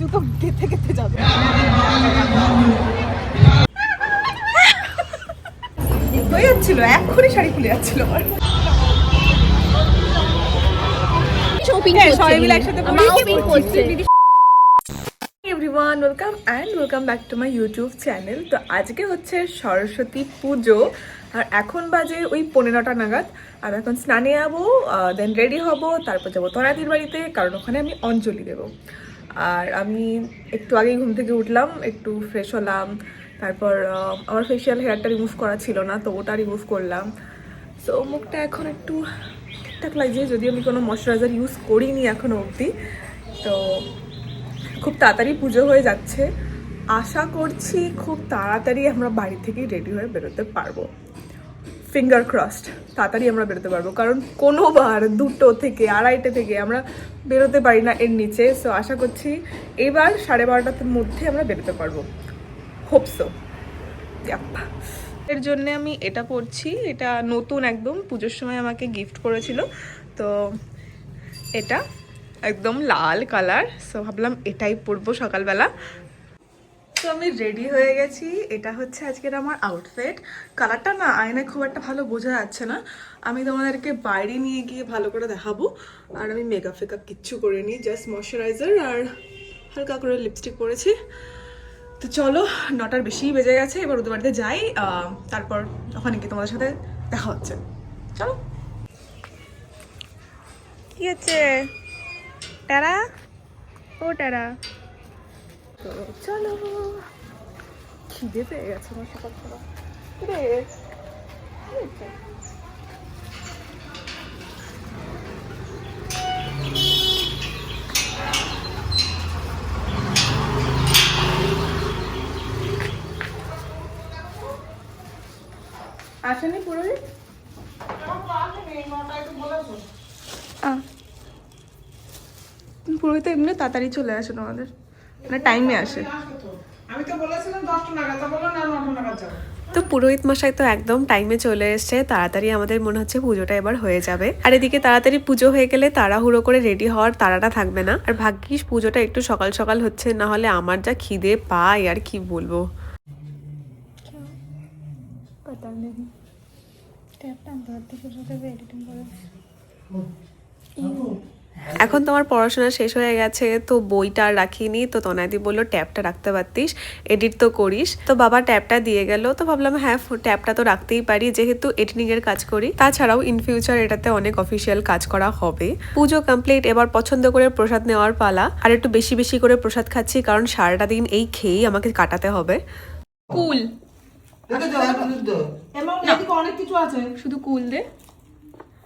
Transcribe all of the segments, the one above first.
জুতো গেথে গেথে যাবে। হয়ে যাচ্ছিল এক্ষুনি শাড়ি খুলে যাচ্ছিল আমার। সবাই মিলে একসাথে। Everyone welcome and welcome back to my YouTube channel তো আজকে হচ্ছে সরস্বতী পুজো আর এখন বাজে ওই পনেরোটা নাগাদ। আর এখন স্নানে যাব দেন রেডি হব তারপর যাব তরাদির বাড়িতে কারণ ওখানে আমি অঞ্জলি দেবো। আর আমি একটু আগেই ঘুম থেকে উঠলাম, একটু ফ্রেশ হলাম। তারপর আমার ফেশিয়াল হেয়ারটা রিমুভ করা ছিল না, তো ওটা রিমুভ করলাম। সো মুখটা এখন একটু ঠিকঠাক লাগছে যদি আমি কোনো ময়শ্চারাইজার ইউজ করিনি এখনও অবধি। তো খুব তাড়াতাড়ি পুজো হয়ে যাচ্ছে। আশা করছি খুব তাড়াতাড়ি আমরা বাড়ি থেকেই রেডি হয়ে বেরোতে পারব। ফিঙ্গার ক্রসড তাড়াতাড়ি আমরা বেরোতে পারব। কারণ কোনোবার দুটো থেকে, আড়াইটে থেকে আমরা বেরোতে পারি না এর নিচে। সো আশা করছি এবার সাড়ে বারোটার মধ্যে আমরা বেরোতে পারব। হোপসো এর জন্য আমি এটা পরছি এটা নতুন একদম। পুজোর সময় আমাকে গিফট করেছিল। তো এটা একদম লাল কালার সো ভাবলাম এটাই পরবো সকালবেলা। তো আমি রেডি হয়ে গেছি। এটা হচ্ছে আজকের আমার আউটফিট কালারটা না আয়নায় খুব একটা ভালো বোঝা যাচ্ছে না। আমি তোমাদেরকে বাইরে নিয়ে গিয়ে ভালো করে দেখাবো। আর আমি মেকআপ ফেকআপ কিচ্ছু করিনি জাস্ট ময়শ্চারাইজার আর হালকা করে লিপস্টিক পরেছি। তো চলো, নটার বেশি বেজে গেছে, এবার ওদের বাড়িতে যাই। তারপর ওখানে কি তোমাদের সাথে দেখা হচ্ছে। চলো। কি হচ্ছে? টারা ও টারা তো চলো খিদে পেয়ে গেছে আমার সকাল সকাল রে আসেনি পুরোহিত পুরোহিত এমনি তাড়াতাড়ি চলে আসে আমাদের মানে টাইমে আসে। আমি তো বলেছিলাম দশটা নাগাদ তা বলল না নটা নাগাদ যাব তো পুরোহিত মশাই তো একদম টাইমে চলে এসছে তাড়াতাড়ি আমাদের মনে হচ্ছে পুজোটা এবার হয়ে যাবে। আর এদিকে তাড়াতাড়ি পুজো হয়ে গেলে তাড়াহুড়ো করে রেডি হওয়ার তাড়াটা থাকবে না। আর ভাগ্যিস পুজোটা একটু সকাল সকাল হচ্ছে না হলে আমার যা খিদে পাই আর কি বলব। এখন তোমার পড়াশোনা শেষ হয়ে গেছে তো বইটা আর রাখিনি। তো তনাদি বলল ট্যাবটা রাখতে পারতিস এডিট তো করিস। তো বাবা ট্যাবটা দিয়ে গেল তো ভাবলাম হ্যাঁ ট্যাবটা তো রাখতেই পারি যেহেতু এডিটিং এর কাজ করি। তাছাড়াও ইন ফিউচার এটাতে অনেক অফিসিয়াল কাজ করা হবে। পুজো কমপ্লিট এবার পছন্দ করে প্রসাদ নেওয়ার পালা। আর একটু বেশি বেশি করে প্রসাদ খাচ্ছি কারণ সারাটা দিন এই খেয়েই আমাকে কাটাতে হবে। কুল। অনেক কিছু আছে। শুধু কুল দে।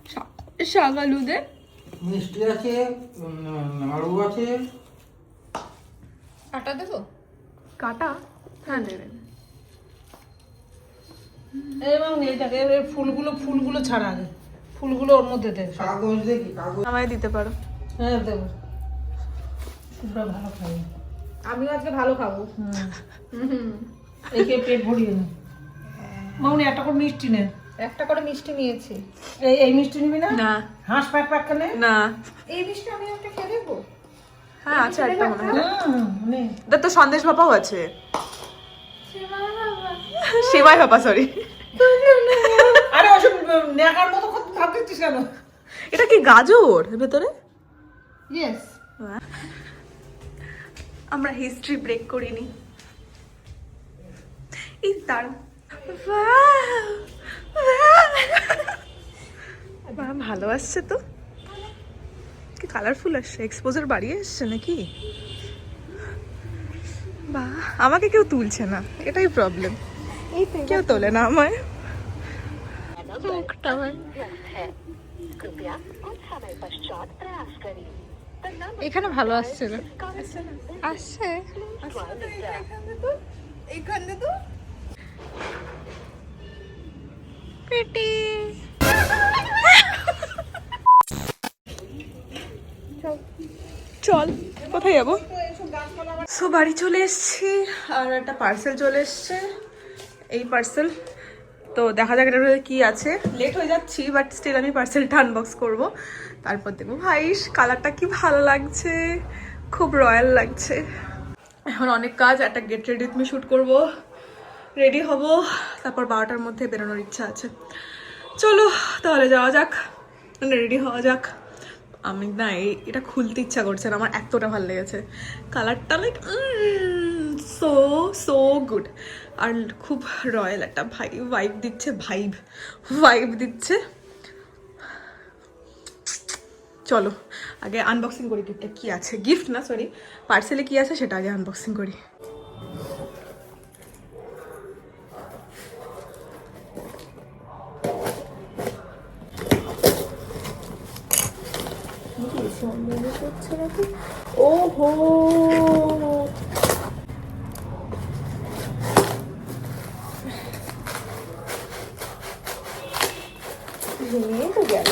শা- দে। মিষ্টি আছে আলু আছে। আটা দেবো? কাটা? হ্যাঁ দে দে। এবং এইটাকে এই ফুলগুলো ফুলগুলো ছাড়া আগে। ফুলগুলো ওর মধ্যে দে। কাগজ দেখি কাগজ। আমায় দিতে পারো? হ্যাঁ দেবো। শুভ্রা ভালো খাবে। আমিও আজকে ভালো খাব। একে পেট ভরিয়ে নে। মামনি একটা করে মিষ্টি নে। একটা করে মিষ্টি নিয়েছি। এই এই মিষ্টি নিবি না? না। হাঁস প্যাক প্যাক কেনে না। এই মিষ্টি আমি একটা খেয়ে দেবো হ্যাঁ আছে একটা মনে হয়। নে? তো সন্দেশ বাবাও আছে। সেবাই বাবা। সরি আরে ওসব নেকার মতো কথা ভাবতেছিস কেন? এটা কি গাজর ভেতরে? ইয়েস আমরা হিস্ট্রি ব্রেক করিনি। এই তার বাহ, ভালো আসছে তো? কি কালারফুল আসছে? এক্সপোজার বাড়িয়ে এসছে নাকি? বাহ আমাকে কেউ তুলছে না। এটাই প্রবলেম কেউ তোলে না আমায়। মুখটা আমার। এখানে ভালো আসছে না। আসছে। এইখানে তো। পেটি চল কোথায় যাব? সো বাড়ি চলে এসেছি আর একটা পার্সেল চলে এসছে। এই পার্সেল তো দেখা যাক এটার মধ্যে কি আছে। লেট হয়ে যাচ্ছি বাট স্টিল আমি পার্সেলটা আনবক্স করব। তারপর দেখব ভাইস কালারটা কি ভালো লাগছে। খুব রয়্যাল লাগছে। এখন অনেক কাজ একটা গেট রেডি তুমি শ্যুট করব। রেডি হব। তারপর বারোটার মধ্যে বেরোনোর ইচ্ছা আছে। চলো, তাহলে যাওয়া যাক। মানে রেডি হওয়া যাক। আমি না এটা খুলতে ইচ্ছা করছে আমার এতটা ভালো লেগেছে। কালারটা লাইক সো সো গুড আর খুব রয়্যাল একটা ভাই ভাইব দিচ্ছে ভাইব ভাইব দিচ্ছে। চলো, আগে আনবক্সিং করি। গিফটটা কি আছে? গিফট না সরি পার্সেলে কি আছে সেটা আগে আনবক্সিং করি। ওহো! ভেঙে তো গেল।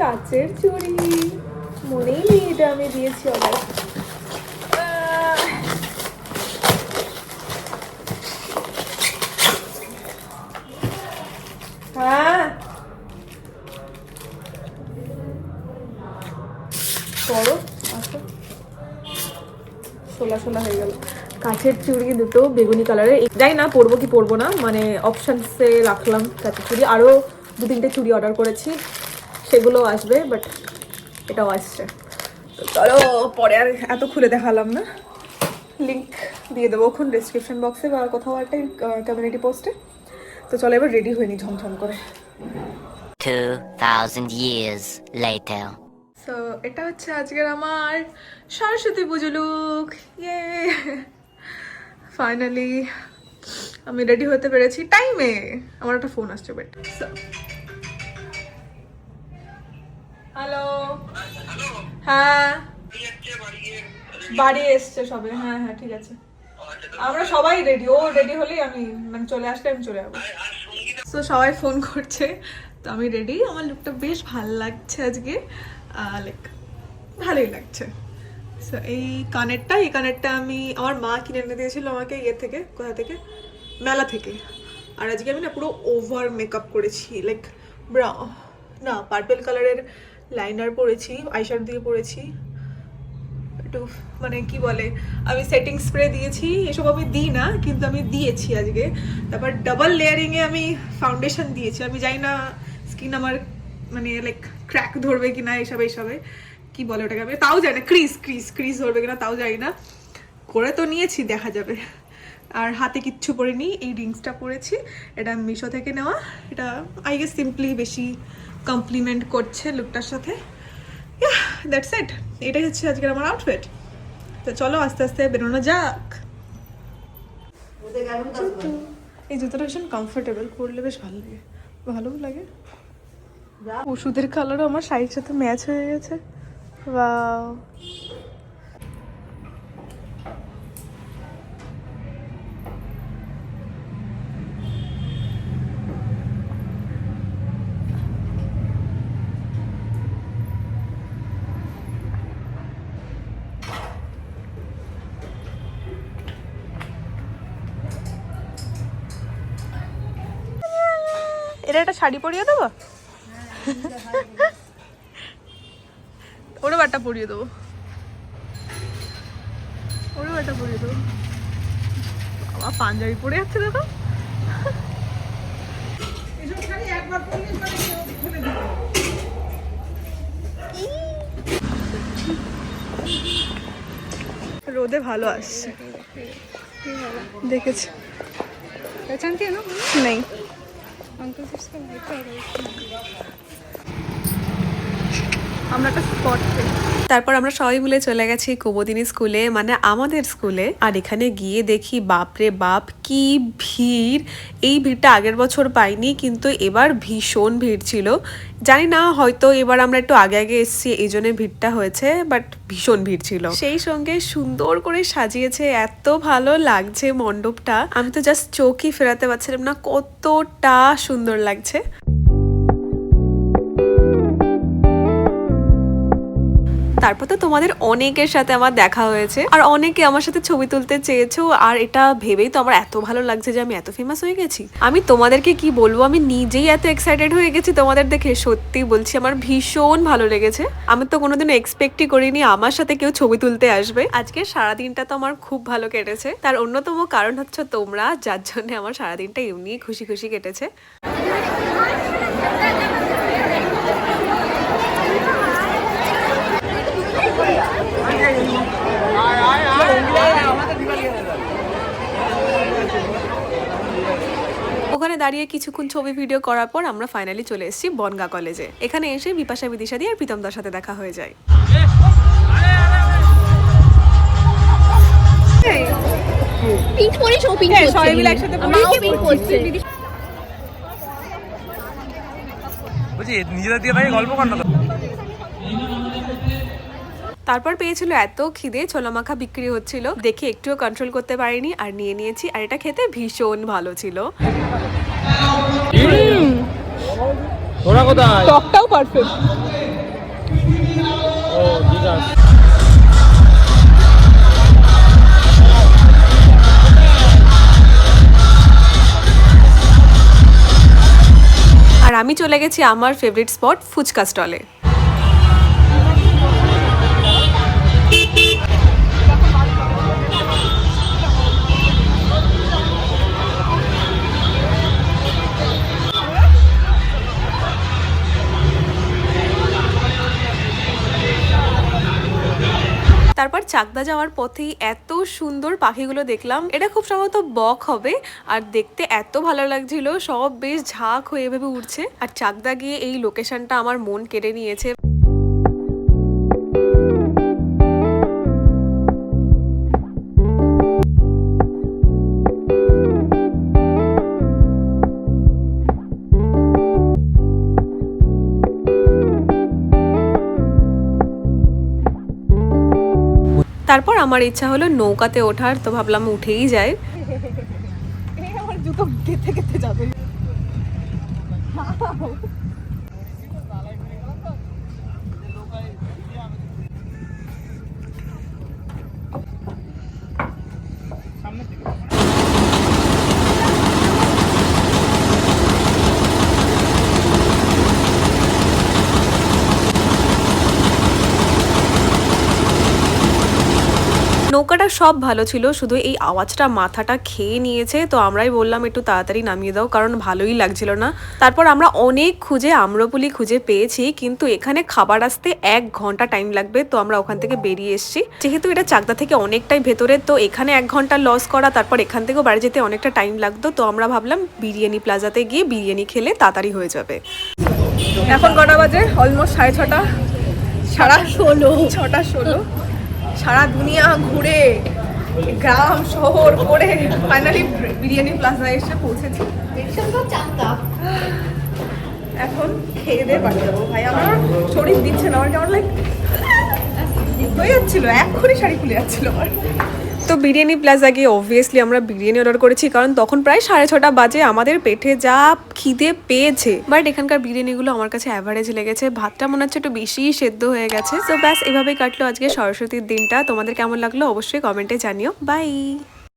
কাচের চুড়ি। মনেই নেই এটা আমি দিয়েছি অর্ডার হ্যাঁ করো আসো শোলা শোলা হয়ে গেল। কাছের চুড়ি দুটো বেগুনি কালারের যাই না পরবো কি পরবো না মানে অপশানসে রাখলাম কাছের চুড়ি। আরও দু তিনটে চুড়ি অর্ডার করেছি সেগুলো আসবে বাট এটাও আসছে। চলো পরে আর এত খুলে দেখালাম না। লিঙ্ক দিয়ে দেবো এখন ডিসক্রিপশন বক্সে বা কোথাও একটা কমিউনিটি পোস্টে তো চলো এবার রেডি হয়নি ঝমঝম করে। 2,000 years later. সো এটা হচ্ছে আজকের আমার সরস্বতী পুজো লুক ইয়ে ফাইনালি আমি রেডি হতে পেরেছি। টাইমে আমার একটা ফোন আসছে বেট হ্যালো হ্যাঁ? বাড়ি এসছে সবে। হ্যাঁ হ্যাঁ ঠিক আছে। আমরা সবাই রেডি ও রেডি হলেই আমি মানে চলে আসলে আমি চলে যাব। তো সবাই ফোন করছে, তো আমি রেডি আমার লুকটা বেশ ভালো লাগছে আজকে। লাইক ভালোই লাগছে। So, এই কানেরটা এই কানেরটা আমি আমার মা কিনে এনে দিয়েছিল আমাকে ইয়ে থেকে কোথা থেকে? মেলা থেকে। আর আজকে আমি না পুরো ওভার মেকআপ করেছি লাইক ব্রা না পার্পল কালারের লাইনার পরেছি আইশ্যাডো দিয়ে পরেছি। একটু মানে কি বলে আমি সেটিং স্প্রে দিয়েছি এসব আমি দিই না কিন্তু আমি দিয়েছি আজকে। তারপর ডাবল লেয়ারিংয়ে আমি ফাউন্ডেশন দিয়েছি। আমি জানি না স্কিন আমার মানে লাইক ক্র্যাক ধরবে কিনা এসব এইসবে। কি বলে ওটাকে আমি? তাও জানি না ক্রিজ ক্রিজ ক্রিজ ধরবে কিনা তাও জানি না। করে তো নিয়েছি দেখা যাবে। আর হাতে কিচ্ছু পরিনি এই রিংসটা পরেছি। এটা মিশো থেকে নেওয়া। এটা আই গেস সিম্পলি বেশি কমপ্লিমেন্ট করছে লুকটার সাথে। দ্যাটস ইট এটাই হচ্ছে আজকের আমার আউটফিট তো চলো আস্তে আস্তে বেরোনো যাক। এই জুতোটা ভীষণ কমফোর্টেবল পরলে বেশ ভালো লাগে। ভালোও লাগে। ওষুধের কালারও আমার শাড়ির সাথে ম্যাচ হয়ে গেছে। বাও এটা একটা শাড়ি পরিয়ে দেবো? ওরে বাটা পরিয়ে দেবো। ওরে বাটা পরিয়ে দেবো। বাবা পাঞ্জাবি পরে যাচ্ছে দেখো। রোদে ভালো আসছে। দেখেছি। নেই। আমরা একটা স্পট তারপর আমরা সবাই মিলে চলে গেছি কুমোদিনী স্কুলে মানে আমাদের স্কুলে। আর এখানে গিয়ে দেখি, বাপরে বাপ, কি ভিড়। এই ভিড়টা আগের বছর পাইনি, কিন্তু এবার ভীষণ ভিড় ছিল। জানি না, হয়তো এবার আমরা একটু আগে আগে এসেছি, এই জন্য ভিড়টা হয়েছে বাট ভীষণ ভিড় ছিল। সেই সঙ্গে সুন্দর করে সাজিয়েছে, এত ভালো লাগছে মণ্ডপটা। আমি তো জাস্ট চোখই ফেরাতে পারছিলাম না, কতটা সুন্দর লাগছে। তারপর তো তোমাদের অনেকের সাথে আমার দেখা হয়েছে। আর অনেকে আমার সাথে ছবি তুলতে চেয়েছো, আর এটা ভেবেই তো আমার এত ভালো লাগছে যে আমি এত ফেমাস হয়ে গেছি। আমি তোমাদেরকে কি বলব? আমি নিজেই এত এক্সাইটেড হয়ে গেছি তোমাদের দেখে, সত্যি বলছি আমার ভীষণ ভালো লেগেছে। আমি তো কোনোদিনও এক্সপেক্টই করিনি আমার সাথে কেউ ছবি তুলতে আসবে। আজকে সারাদিনটা তো আমার খুব ভালো কেটেছে। তার অন্যতম কারণ হচ্ছে তোমরা, যার জন্য আমার সারাদিনটা এমনি খুশি খুশি কেটেছে। ওখানে দাঁড়িয়ে কিছুক্ষণ ছবি ভিডিও করার পর আমরা ফাইনালি চলে এসেছি বনগা কলেজে এখানে এসে বিপাশা বিদিশাদি আর প্রীতমদার সাথে দেখা হয়ে যায়। পিঙ্ক পরিস ও পিঙ্ক হ্যাঁ, সবাই মিলে একসাথে পিঙ্ক পরছে বলছি নিজেদের দিয়ে ভাই গল্প কর না তারপর পেয়েছিল এত খিদে ছোলা মাখা বিক্রি হচ্ছিল। দেখে একটুও কন্ট্রোল করতে পারিনি আর নিয়ে নিয়েছি আর এটা খেতে ভীষণ ভালো ছিল। তোরা কোথায়? টকটাও পারফেক্ট ও ঠিক আর আমি চলে গেছি আমার ফেভারিট স্পট ফুচকা স্টলে তারপর চাকদা যাওয়ার পথেই এত সুন্দর পাখিগুলো দেখলাম। এটা খুব সম্ভবত বক হবে, আর দেখতে এত ভালো লাগছিল, সব বেশ ঝাঁক হয়ে এভাবে উঠছে আর চাকদা গিয়ে এই লোকেশনটা আমার মন কেড়ে নিয়েছে। তারপর আমার ইচ্ছা হলো নৌকাতে ওঠার, তো ভাবলাম উঠেই যায় আমার জুতো গেথে গেথে যাবে। নৌকাটা সব ভালো ছিল, শুধু এই আওয়াজটা মাথাটা খেয়ে নিয়েছে, তো আমরাই বললাম একটু তাড়াতাড়ি নামিয়ে দাও, কারণ ভালোই লাগছিল না। তারপর আমরা অনেক খুঁজে আম্রপুলি খুঁজে পেয়েছি, কিন্তু এখানে খাবার আসতে এক ঘণ্টা টাইম লাগবে, তো আমরা ওখান থেকে বেরিয়ে এসেছি। যেহেতু এটা চাকদা থেকে অনেকটাই ভেতরে, তো এখানে এক ঘণ্টা লস করা, তারপর এখান থেকেও বাড়ি যেতে অনেকটা টাইম লাগতো, তো আমরা ভাবলাম বিরিয়ানি প্লাজাতে গিয়ে বিরিয়ানি খেলে তাড়াতাড়ি হয়ে যাবে। এখন কটা বাজে? অলমোস্ট সাড়ে ছটা। সারা ষোলো। ছটা ষোলো। সারা দুনিয়া ঘুরে, গ্রাম, শহর করে ফাইনালি বিরিয়ানি প্লাজা এসে পৌঁছেছি। এখন খেয়ে দিয়ে বাড়ি যাব। ভাই, আমার শরীর দিচ্ছে না। আমার কেমন লাইক হয়ে যাচ্ছিল, এক্ষুনি শাড়ি খুলে যাচ্ছিল আমার। তো বিরিয়ানি প্লাজা আগে অবভিয়াসলি আমরা বিরিয়ানি অর্ডার করেছি, কারণ তখন প্রায় সাড়ে ছটা বাজে, আমাদের পেটে যা খিদে পেয়েছে। বাট এখানকার বিরিয়ানিগুলো আমার কাছে অ্যাভারেজ লেগেছে, ভাতটা মনে হচ্ছে একটু বেশিই সেদ্ধ হয়ে গেছে। তো ব্যাস, এভাবেই কাটলো আজকে সরস্বতীর দিনটা। তোমাদের কেমন লাগল অবশ্যই কমেন্টে জানিও। বাই